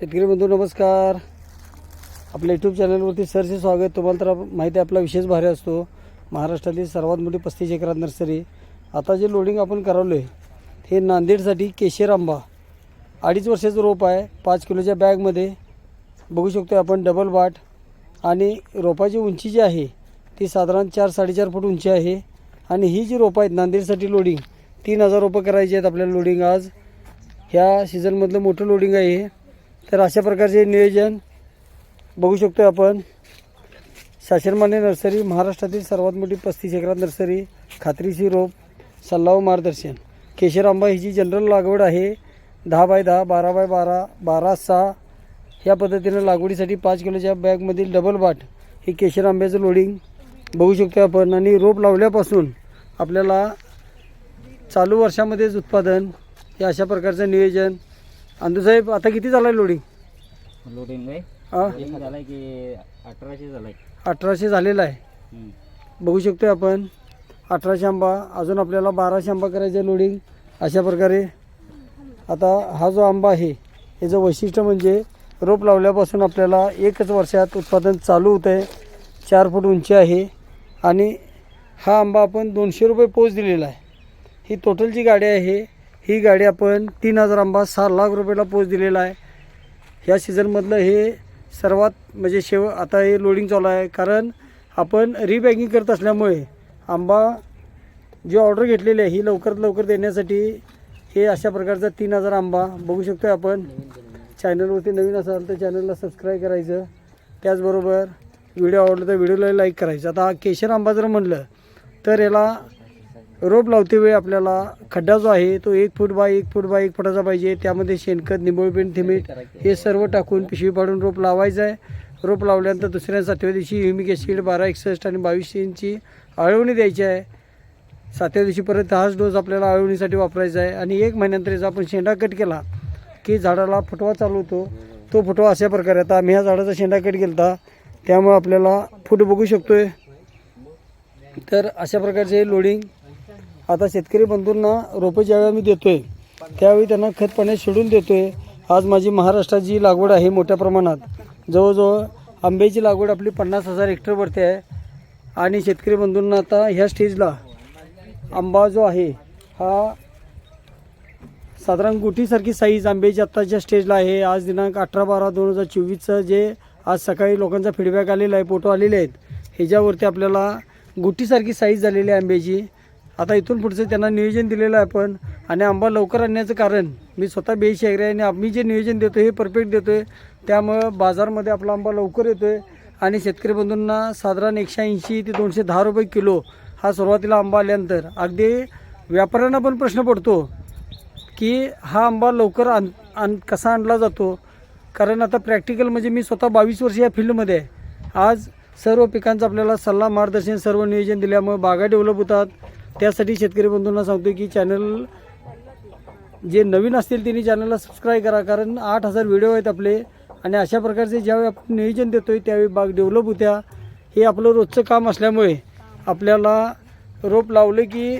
शेतकरी बंधू नमस्कार. आपल्या यूट्यूब चॅनलवरती सरचे स्वागत. तुम्हाला तर माहिती आहे आपला विशेष भारी असतो. महाराष्ट्रातील सर्वात मोठी पस्तीस एकरात नर्सरी. आता जे लोडिंग आपण करावलं आहे हे नांदेडसाठी केशर आंबा. अडीच वर्षाचं रोप आहे पाच किलोच्या बॅगमध्ये बघू शकतो आपण डबल बाट आणि रोपाची उंची जी आहे ती साधारण चार साडेचार फूट उंची आहे. आणि ही जी रोपं आहेत नांदेडसाठी लोडिंग तीन हजार रोपं करायची आहेत आपल्याला लोडिंग आज. ह्या सीझनमधलं मोठं लोडिंग आहे. हे तर अशा प्रकारचे नियोजन बघू शकतो आपण. शासनमान्य नर्सरी महाराष्ट्रातील सर्वात मोठी पस्तीस एकरात नर्सरी खात्रीशी रोप सल्ला व मार्गदर्शन. केशर आंबा ही जी जनरल लागवड आहे. दहा बाय दहा बारा बाय बारा बारा सहा. ह्या पद्धतीनं लागवडीसाठी पाच किलोच्या बॅगमधील डबल बाट हे केशर आंब्याचं लोडिंग बघू शकतो आपण. आणि रोप लावल्यापासून आपल्याला चालू वर्षामध्येच उत्पादन हे अशा प्रकारचं नियोजन अंधूसाहेब आता किती झालं आहे लोडिंग लोडिंग हां. झालाय की अठराशे झालाय. अठराशे झालेला आहे. बघू शकतो आपण. अठराशे आंबा अजून आपल्याला बाराशे आंबा करायचं लोडिंग अशा प्रकारे आता हा जो आंबा आहे याचं वैशिष्ट्य म्हणजे रोप लावल्यापासून आपल्याला एकच वर्षात उत्पादन चालू होतं आहे. चार फूट उंची आहे. आणि हा आंबा आपण दोनशे रुपये पोच दिलेला आहे. ही टोटल जी गाडी आहे ही गाडी आपण तीन हजार आंबा सहा लाख रुपयाला पोच दिलेला आहे. ह्या सीझनमधलं हे सर्वात म्हणजे शेव आता हे लोडिंग चालू आहे. कारण आपण रिबॅगिंग करत असल्यामुळे आंबा जी ऑर्डर घेतलेली आहे ही लवकरात लवकर देण्यासाठी हे अशा प्रकारचा तीन हजार आंबा बघू शकतो आहे आपण चॅनलवरती नवीन असाल तर चॅनलला सबस्क्राईब करायचं. त्याचबरोबर व्हिडिओ आवडला तर व्हिडिओला लाईक करायचं. आता हा केशर आंबा जर म्हणलं तर याला रोप लावते वेळी आपल्याला खड्डा जो आहे तो एक फूट बाय एक फूट बाय एक फुटाचा पाहिजे. त्यामध्ये शेणखत निंबोळपेंट थिमीट हे सर्व टाकून पिशवी पाडून रोप लावायचं आहे. रोप लावल्यानंतर दुसऱ्या सातव्या दिवशी ह्युमिक ॲसिड बारा एकसष्ट आणि बावीस इंची आळवणी द्यायची आहे. सातव्या दिवशी परत हाच डोस आपल्याला आळवणीसाठी वापरायचा आहे. आणि एक महिन्यानंतर जर आपण शेंडा कट केला की झाडाला फुटवा चालू होतो तो फुटवा अशा प्रकारे आता आम्ही ह्या झाडाचा शेंडा कट केला त्यामुळे आपल्याला फुट बघू शकतो आहे तर अशा प्रकारचे लोडिंग आता शेतकरी बंधूंना रोपं ज्यावेळी आम्ही देतो आहे त्यावेळी त्यांना खत पाण्यात शिडून देतो आहे आज माझी महाराष्ट्रात जी लागवड आहे मोठ्या प्रमाणात जवळजवळ आंब्याची लागवड आपली पन्नास हजार हेक्टरवरती आहे. आणि शेतकरी बंधूंना आता ह्या स्टेजला आंबा जो आहे हा साधारण गुटीसारखी साईज आंब्याची आत्ताच्या स्टेजला आहे. आज दिनांक अठरा बारा दोन हजार चोवीसचं जे आज सकाळी लोकांचा फीडबॅक आलेला आहे फोटो आलेले आहेत. ह्याच्यावरती आपल्याला गुटीसारखी साईज झालेली आहे आंब्याची. आता इथून पुढचं त्यांना नियोजन दिलेलं आहे आपण. आणि आंबा लवकर आणण्याचं कारण मी स्वतः बेशी आहे आणि आम्ही जे नियोजन देतो हे परफेक्ट देतो आहे त्यामुळं बाजारमध्ये आपला आंबा लवकर येतो आहे आणि शेतकरी बंधूंना साधारण एकशे ऐंशी ते दोनशे दहा रुपये किलो हा सुरुवातीला आंबा आल्यानंतर. अगदी व्यापाऱ्यांना पण प्रश्न पडतो की हा आंबा लवकर आण आण कसा आणला जातो? कारण आता प्रॅक्टिकल म्हणजे मी स्वतः बावीस वर्ष या फील्डमध्ये आहे. आज सर्व पिकांचं आपल्याला सल्ला मार्गदर्शन सर्व नियोजन दिल्यामुळे बागा डेव्हलप होतात. त्यासाठी शेतकरी बंधूंना सांगतो की चॅनल जे नवीन असतील त्यांनी चॅनलला सबस्क्राईब करा. कारण आठ हजार व्हिडिओ आहेत आपले. आणि अशा प्रकारचे ज्यावेळी आपण नियोजन देतो आहे त्यावेळी बाग डेव्हलप होत्या. हे आपलं रोजचं काम असल्यामुळे आपल्याला रोप लावले की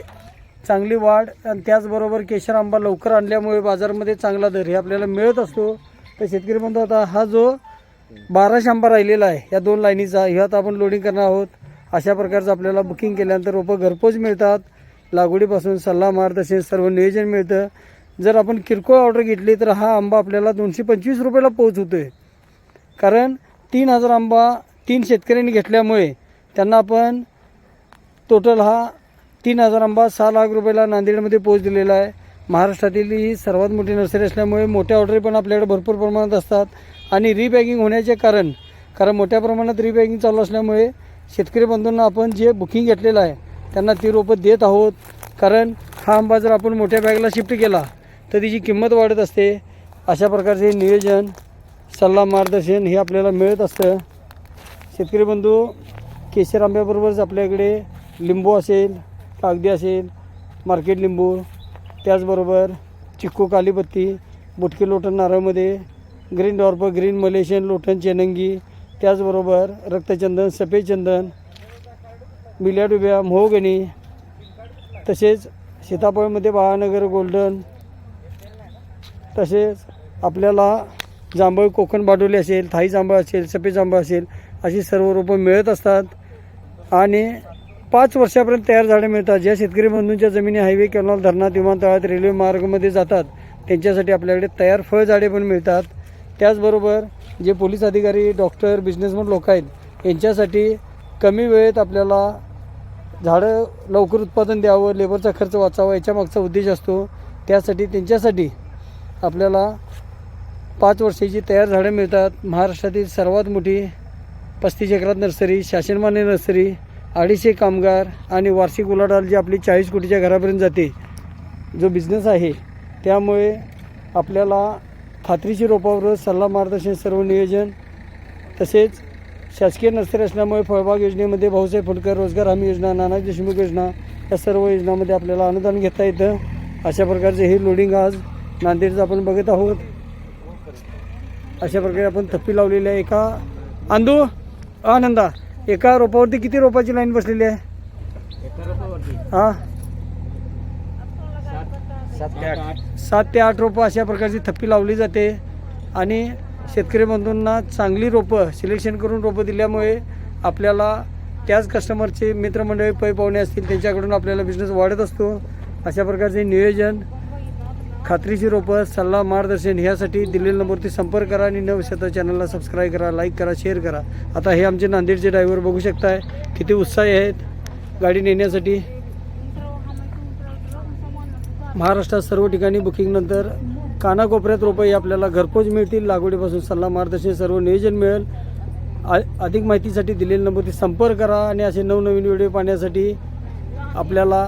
चांगली वाढ आणि त्याचबरोबर केशर आंबा लवकर आणल्यामुळे बाजारामध्ये चांगला दर हे आपल्याला मिळत असतो. तर शेतकरी बंधू आता हा जो बाराशे आंबा राहिलेला आहे या दोन लाईनीचा ह्यात आपण लोडिंग करणार आहोत. अशा प्रकारचं आपल्याला बुकिंग केल्यानंतर रोपं घरपोच मिळतात. लागवडीपासून सल्ला मार्गदर्शन सर्व नियोजन मिळतं. जर आपण किरकोळ ऑर्डर घेतली तर हा आंबा आपल्याला दोनशे पंचवीस रुपयाला पोच होतो आहे कारण तीन हजार आंबा तीन शेतकऱ्यांनी घेतल्यामुळे त्यांना आपण टोटल हा तीन हजार आंबा सहा लाख रुपयाला नांदेडमध्ये पोच दिलेला आहे. महाराष्ट्रातील ही सर्वात मोठी नर्सरी असल्यामुळे मोठ्या ऑर्डरी पण आपल्याकडे भरपूर प्रमाणात असतात. आणि रिपॅकिंग होण्याचे कारण कारण मोठ्या प्रमाणात रिबॅगिंग चालू असल्यामुळे शेतकरी बंधूंना आपण जे बुकिंग घेतलेलं आहे त्यांना ती रोपं देत आहोत. कारण हा आंबा जर आपण मोठ्या बॅगला शिफ्ट केला तर तिची किंमत वाढत असते. अशा प्रकारचे नियोजन सल्ला मार्गदर्शन हे आपल्याला मिळत असतं. शेतकरी बंधू केशर आंब्याबरोबरच आपल्याकडे लिंबू असेल कागदी असेल मार्केट लिंबू त्याचबरोबर चिक्कू कालीपत्ती बुटकी लोटन नारळमध्ये ग्रीन डॉर्प ग्रीन मलेशियन लोटण चेनंगी त्याचबरोबर रक्तचंदन सफेदचंदन बिल्या डुब्या मोहगणी तसेच सीताफळमध्ये महानगर गोल्डन तसेच आपल्याला जांभळ कोकण बाडोली असेल थाई जांभळ असेल सफेद जांभळ असेल अशी सर्व रोपं मिळत असतात. आणि पाच वर्षापर्यंत तयार झाडे मिळतात. ज्या शेतकरी बंधूंच्या जमिनी हायवे कॅनॉल धरणात विमानतळात रेल्वे मार्गामध्ये जातात त्यांच्यासाठी आपल्याकडे तयार फळझाडे पण मिळतात. त्याचबरोबर जे पोलीस अधिकारी डॉक्टर बिझनेसमन लोक आहेत यांच्यासाठी कमी वेळेत आपल्याला झाडं लवकर उत्पादन द्यावं लेबरचा खर्च वाचावा याच्या मागचा उद्देश असतो. त्यासाठी त्यांच्यासाठी आपल्याला पाच वर्षाची तयार झाडं मिळतात. महाराष्ट्रातील सर्वात मोठी पस्तीस एकरात नर्सरी शासनमान्य नर्सरी अडीचशे कामगार आणि वार्षिक उलाढाल जी आपली चाळीस कोटीच्या घरापर्यंत जाते जो बिझनेस आहे त्यामुळे आपल्याला खात्रीची रोपावर सल्ला मार्गदर्शन सर्व नियोजन तसेच शासकीय नर्सरी असल्यामुळे फळबाग योजनेमध्ये भाऊसाहेब फुटकर रोजगार हमी योजना नाना देशमुख योजना या सर्व योजनामध्ये आपल्याला अनुदान घेता येतं. अशा प्रकारचे हे लोडिंग आज नांदेडचं आपण बघत आहोत. अशा प्रकारे आपण थप्पी लावलेली आहे. एका आंदू आनंदा एका रोपावरती किती रोपाची लाईन बसलेली आहे? हां? सात सात ते आठ रोपं अशा प्रकारची थप्पी लावली जाते आणि शेतकरी बंधूंना चांगली रोपं सिलेक्शन करून रोपं दिल्यामुळे आपल्याला त्याच कस्टमरचे मित्रमंडळी पै पाहुणे असतील त्यांच्याकडून आपल्याला बिझनेस वाढत असतो. अशा प्रकारचे नियोजन खात्रीची रोपं सल्ला मार्गदर्शन ह्यासाठी दिलेल्या नंबरवरती संपर्क करा आणि नवशता चॅनलला सबस्क्राईब करा लाईक करा शेअर करा. आता हे आमचे नांदेडचे ड्रायव्हर बघू शकताय. किती उत्साही आहेत. गाडी नेण्यासाठी महाराष्ट्रात सर्व ठिकाणी बुकिंगनंतर कानाकोपऱ्यात रुपये आपल्याला घरपोच मिळतील. लागवडीपासून सल्ला मार्गदर्शन सर्व नियोजन मिळेल. आ अधिक माहितीसाठी दिलेल्या ते संपर्क करा आणि असे नवनवीन व्हिडिओ पाहण्यासाठी आपल्याला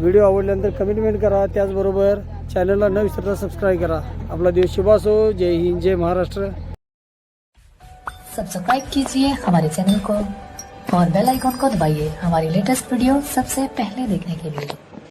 व्हिडिओ आवडल्यानंतर कमेंटमेंट करा. त्याचबरोबर चॅनलला न विसरता सबस्क्राईब करा. आपला दिवस शुभ असो. जय हिंद जय महाराष्ट्र. सब्सक्राइब कीजिए हमारे चैनल को और बेल आइकॉन को दबाइए हमारी लेटेस्ट वीडियो सबसे पहले देखने के लिए।